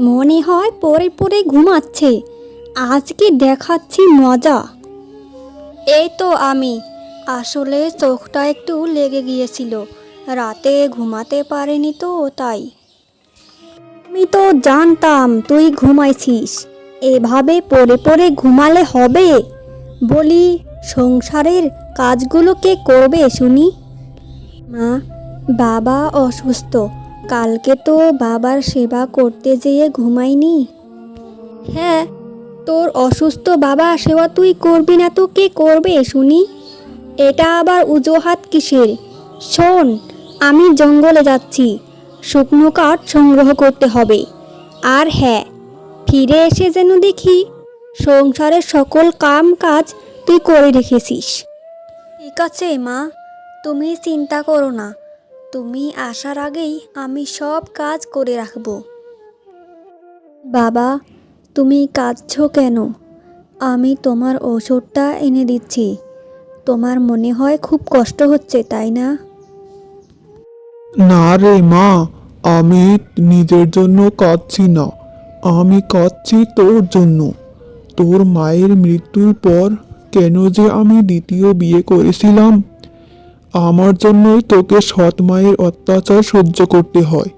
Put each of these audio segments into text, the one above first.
মনে হয় পরে পরে ঘুমাচ্ছে। আজকে দেখাচ্ছি মজা। এই তো আমি। আসলে চোখটা একটু লেগে গিয়েছিল। রাতে ঘুমাতে পারেনি তো, তাই। আমি তো জানতাম তুই ঘুমাইছিস। এভাবে পরে পরে ঘুমালে হবে? বলি, সংসারের কাজগুলো কে করবে শুনি? মা, বাবা অসুস্থ। কালকে তো বাবার সেবা করতে যেয়ে ঘুমাইনি। হ্যাঁ তোর অসুস্থ বাবা সেবা তুই করবি না তো কে করবে শুনি? এটা আবার উজোহাত কিসের? শোন, আমি জঙ্গলে যাচ্ছি, শুকনো কাঠ সংগ্রহ করতে হবে। আর হ্যাঁ ফিরে এসে যেন দেখি, সংসারের সকল কাম কাজ তুই করে রেখেছিস। ঠিক আছে মা, তুমি চিন্তা করো না। তুমি আসার আগেই আমি সব কাজ করে রাখব। বাবা, তুমি কাঁদছ কেন? আমি তোমার ওষুধটা এনে দিচ্ছি। তোমার মনে হয় খুব কষ্ট হচ্ছে, তাই না? না রে মা, আমি নিজের জন্য কাঁদছি না। আমি কাঁদছি তোর জন্য। তোর মায়ের মৃত্যুর পর কেন যে আমি দ্বিতীয় বিয়ে করেছিলাম? আমার জন্যই তোকে সৎ মায়ের অত্যাচার সহ্য করতে হয়।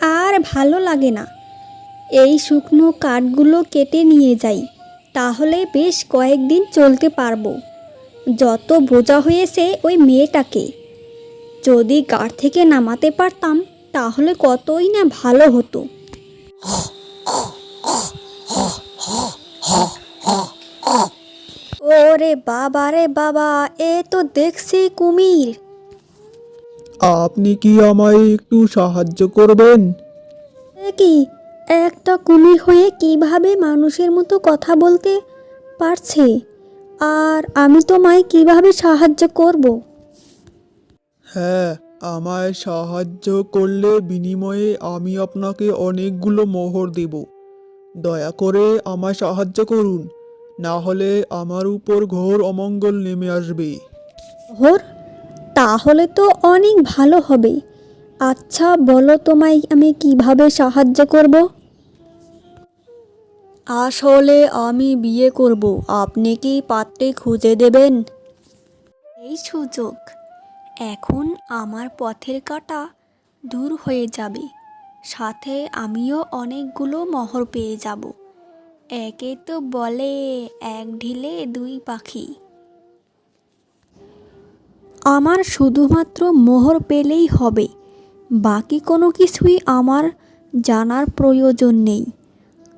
আর ভালো লাগে না। এই শুকনো কাঠগুলো কেটে নিয়ে যাই, তাহলে বেশ কয়েকদিন চলতে পারব। যত বোঝা হয়েছে ওই মেয়েটাকে। যদি গাড় থেকে নামাতে পারতাম, তাহলে কতই না ভালো হতো। ওরে বাবা রে বাবা এ তো দেখছি কুমির। আপনি কি আমায় একটু সাহায্য করবেন? এ কি একটা কুমির হয়ে কীভাবে মানুষের মতো কথা বলতে পারছে? আর আমি তোমায় কীভাবে সাহায্য করব? হ্যাঁ আমায় সাহায্য করলে বিনিময়ে আমি আপনাকে অনেকগুলো মোহর দেব। দয়া করে আমায় সাহায্য করুন। না হলে আমার উপর ঘোর অমঙ্গল নেমে আসবে। হোর তাহলে তো অনেক ভালো হবে। আচ্ছা বলো তোমায় আমি কীভাবে সাহায্য করব? আসলে আমি বিয়ে করব। আপনি কি পাত্রে খুঁজে দেবেন? এই সুযোগ। এখন আমার পথের কাটা দূর হয়ে যাবে। সাথে আমিও অনেকগুলো মহর পেয়ে যাব। একে তো বলে এক ঢিলে দুই পাখি। আমার শুধুমাত্র মোহর পেলেই হবে, বাকি কোনো কিছুই আমার জানার প্রয়োজন নেই।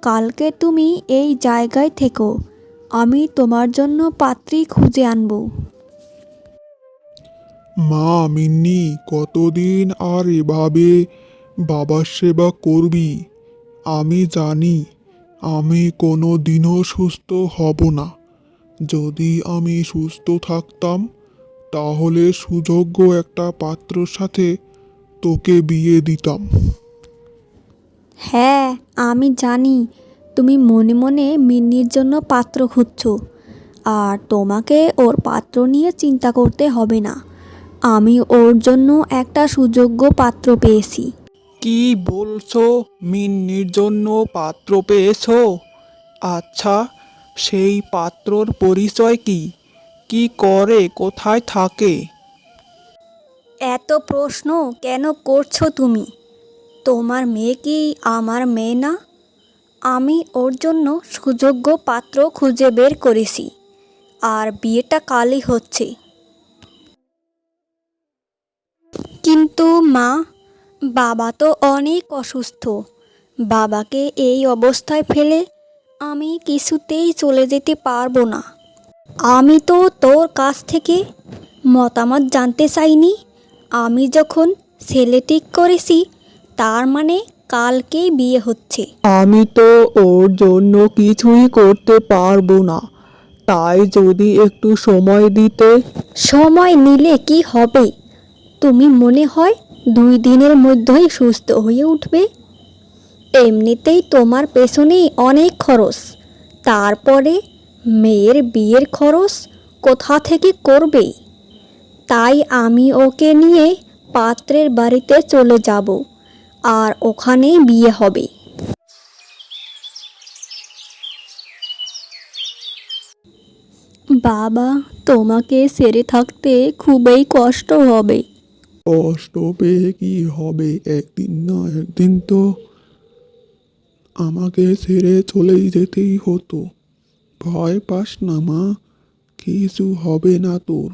কালকে তুমি এই জায়গায় থেকো, আমি তোমার জন্য পাত্রী খুঁজে আনব। মা মিন্নি, কতদিন আর এভাবে বাবার সেবা করবি? আমি জানি আমি কোনো দিনও সুস্থ হব না। যদি আমি সুস্থ থাকতাম, তাহলে সুযোগ্য একটা পাত্রর সাথে তোকে বিয়ে দিতাম। হ্যাঁ আমি জানি। তুমি মনে মনে মিন্নির জন্য পাত্র খুঁজছো। আর তোমাকে ওর পাত্র নিয়ে চিন্তা করতে হবে না। আমি ওর জন্য একটা সুযোগ্য পাত্র পেয়েছি। কি বলছো? মিন্নির জন্য পাত্র পেয়েছ? আচ্ছা সেই পাত্রর পরিচয় কি? কি করে, কোথায় থাকে? এত প্রশ্ন কেন করছ তুমি? তোমার মেয়ে কি আমার মেয়ে না? আমি ওর জন্য সুযোগ্য পাত্র খুঁজে বের করেছি। আর বিয়েটা কালই হচ্ছে। কিন্তু মা বাবা তো অনেক অসুস্থ। বাবাকে এই অবস্থায় ফেলে আমি কিছুতেই চলে যেতে পারব না। আমি তো তোর কাছ থেকে মতামত জানতে চাইনি। আমি যখন ছেলে ঠিক করেছি তার মানে কালকেই বিয়ে হচ্ছে। আমি তো ওর জন্য কিছুই করতে পারব না। তাই যদি একটু সময় দিতে। সময় নিলে কি হবে? তুমি মনে হয় দুই দিনের মধ্যেই সুস্থ হয়ে উঠবে। এমনিতেই তোমার পেছনেই অনেক খরচ। তারপরে মেয়ের বিয়ের খরচ কোথা থেকে করবে তাই আমি ওকে নিয়ে পাত্রের বাড়িতে চলে যাব, আর ওখানেই বিয়ে হবে। বাবা, তোমাকে সেরে থাকতে খুবই কষ্ট হবে। কষ্ট পেয়ে কি হবে একদিন না একদিন তো? আমাকে ছেড়ে চলেই যেতেই হতো। ভয় পাস না মা কিছু হবে না তোর।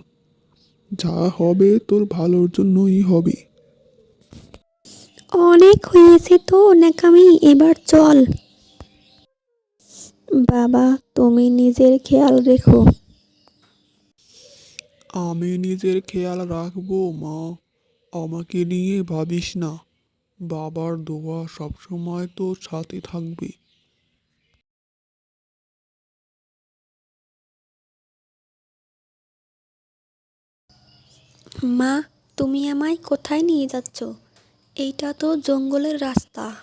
যা হবে তোর ভালোর জন্যই হবে। অনেক হয়েছে তো নাকামি এবার চল। বাবা তুমি নিজের খেয়াল রেখো। আমি নিজের খেয়াল রাখব মা। আমাকে নিয়ে ভাবিস না, বাবার দোয়া সবসময় তোর সাথে থাকবে। মা, তুমি আমায় কোথায় নিয়ে যাচ্ছ? এইটা তো জঙ্গলের রাস্তা।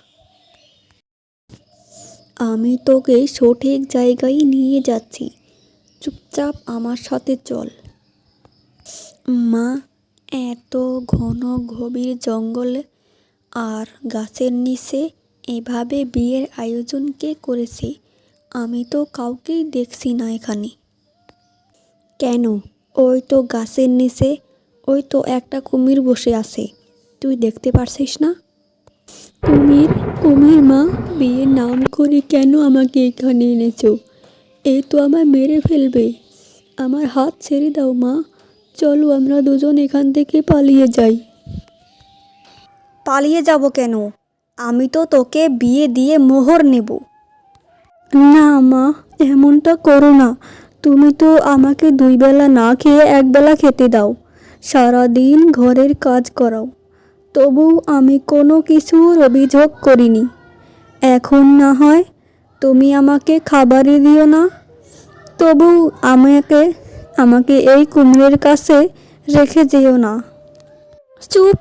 আমি তোকে সঠিক জায়গায় নিয়ে যাচ্ছি। চুপচাপ আমার সাথে চল। মা এত ঘন গভীর জঙ্গলে আর গাছের নিচে এভাবে বিয়ের আয়োজন কে করেছে? আমি তো কাউকেই দেখছি না এখানে। কেন? ওই তো গাছের নিচে, ওই তো একটা কুমির বসে আছে। তুই দেখতে পারছিস না? কুমির কুমির মা, বিয়ের নাম করে কেন আমাকে এখানে এনেছো? এই তো আমায় মেরে ফেলবে। আমার হাত ছেড়ে দাও মা। চলো আমরা দুজন এখান থেকে পালিয়ে যাই। পালিয়ে যাব কেন? আমি তো তোকে বিয়ে দিয়ে মোহর নেব। না মা এমনটা করো না। তুমি তো আমাকে দুই বেলা না খেয়ে একবেলা খেতে দাও। সারাদিন ঘরের কাজ করাও। তবু আমি কোনো কিছুর অভিযোগ করিনি। এখন না হয় তুমি আমাকে খাবারই দিও না। তবু আমাকে আমাকে এই কুমড়ের কাছে রেখে যেও না। চুপ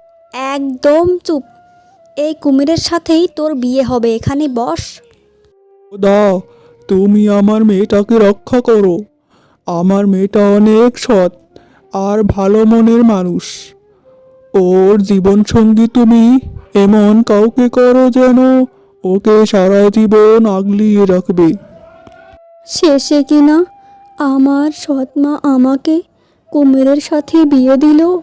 একদম চুপ। এই কুমিরের সাথেই তোর বিয়ে হবে এখানে বস। দাও তুমি আমার মেয়েটাকে রক্ষা করো। আমার মেয়েটা অনেক সৎ আর ভালো মনের মানুষ। ওর জীবন সঙ্গী তুমি এমন কাউকে করো যেন ওকে সারা জীবন আগলিয়ে রাখবে। শেষে কিনা আমার সৎমা আমাকে কুমিরের সাথে বিয়ে দিল।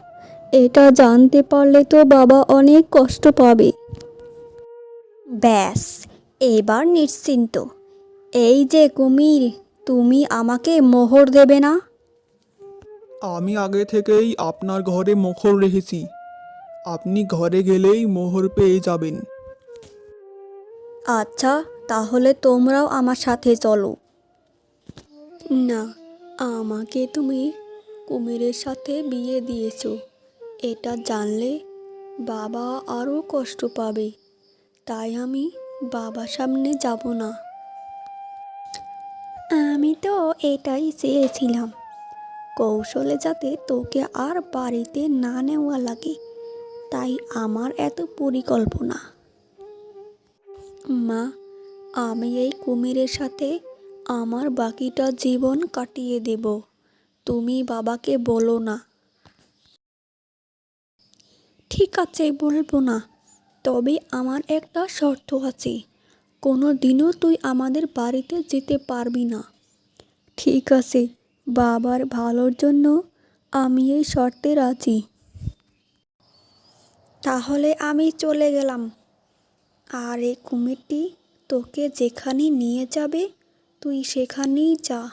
এটা জানতে পারলে তো বাবা অনেক কষ্ট পাবে। ব্যাস এবার নিশ্চিন্ত। এই যে কুমির তুমি আমাকে মোহর দেবে না? আমি আগে থেকেই আপনার ঘরে মোহর রেখেছি। আপনি ঘরে গেলেই মোহর পেয়ে যাবেন। আচ্ছা তাহলে তোমরাও আমার সাথে চলো। না, আমাকে তুমি কুমিরের সাথে বিয়ে দিয়েছ। এটা জানলে বাবা আরও কষ্ট পাবে। তাই আমি বাবার সামনে যাব না। আমি তো এটাই চেয়েছিলাম। কৌশলে যাতে তোকে আর বাড়িতে না নেওয়া লাগে, তাই আমার এত পরিকল্পনা। মা, আমি এই কুমিরের সাথে আমার বাকিটা জীবন কাটিয়ে দেব। তুমি বাবাকে বলো না। ঠিক আছে, বলব না। তবে আমার একটা শর্ত আছে। কোনো দিনও তুই আমাদের বাড়িতে যেতে পারবি না। ঠিক আছে, বাবার ভালোর জন্য আমি এই শর্তে রাজি। তাহলে আমি চলে গেলাম। আর এই কুমিরটি, তোকে যেখানে নিয়ে যাবে তুই সেখানেই যা।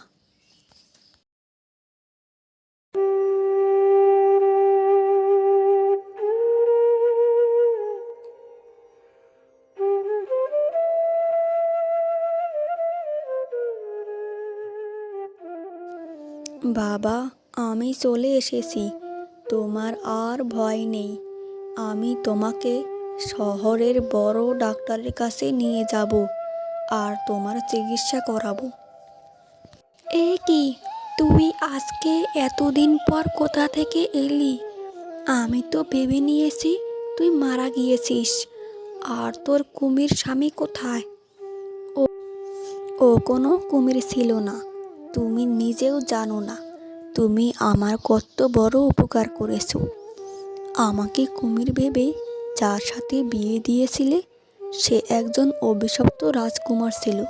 বাবা, আমি চলে এসেছি। তোমার আর ভয় নেই। আমি তোমাকে শহরের বড় ডাক্তারের কাছে নিয়ে যাব। আর তোমার চিকিৎসা করাবো। এ কি, তুই আজকে এতদিন পর কোথা থেকে এলি? আমি তো ভেবে নিয়েছি তুই মারা গিয়েছিস। আর তোর কুমির স্বামী কোথায়? ও ও কোনো কুমির ছিল না। তুমি নিজেও জানো না। তুমি আমার কত বড় উপকার করেছ। আমাকে কুমির ভেবে যার সাথে বিয়ে দিয়েছিলে সে একজন অভিশপ্ত রাজকুমার ছিল।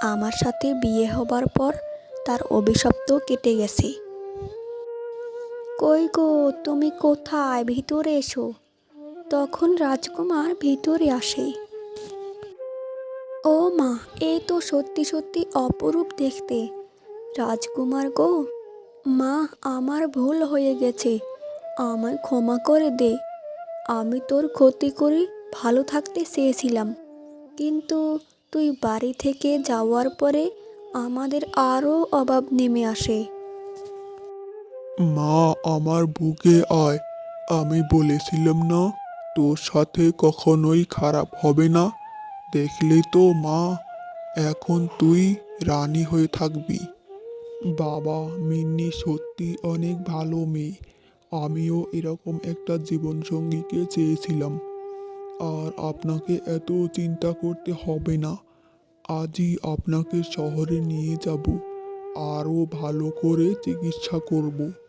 আমার সাথে বিয়ে হবার পর তার অভিশপ্ত কেটে গেছে। কই গো, তুমি কোথায়? ভিতরে এসো। তখন রাজকুমার ভিতরে আসে। ও মা এই তো সত্যি সত্যি অপরূপ দেখতে। রাজকুমার গো, মা, আমার ভুল হয়ে গেছে। আমায় ক্ষমা করে দে। আমি তোর ক্ষতি করে ভালো থাকতে চেয়েছিলাম। কিন্তু তুই বাড়ি থেকে যাওয়ার পরে আমাদের আরও অভাব নেমে আসে। মা, আমার বুকে আয়। আমি বলেছিলাম না, তোর সাথে কখনোই খারাপ হবে না। দেখলি তো মা, এখন তুই রানী হয়ে থাকবি। বাবা, মিন্নি সত্যি অনেক ভালো মেয়ে। আমিও এরকম একটা জীবনসঙ্গীকে চেয়েছিলাম। আর আপনাকে এত চিন্তা করতে হবে না। আজই আপনাকে শহরে নিয়ে যাব। আরও ভালো করে চিকিৎসা করব।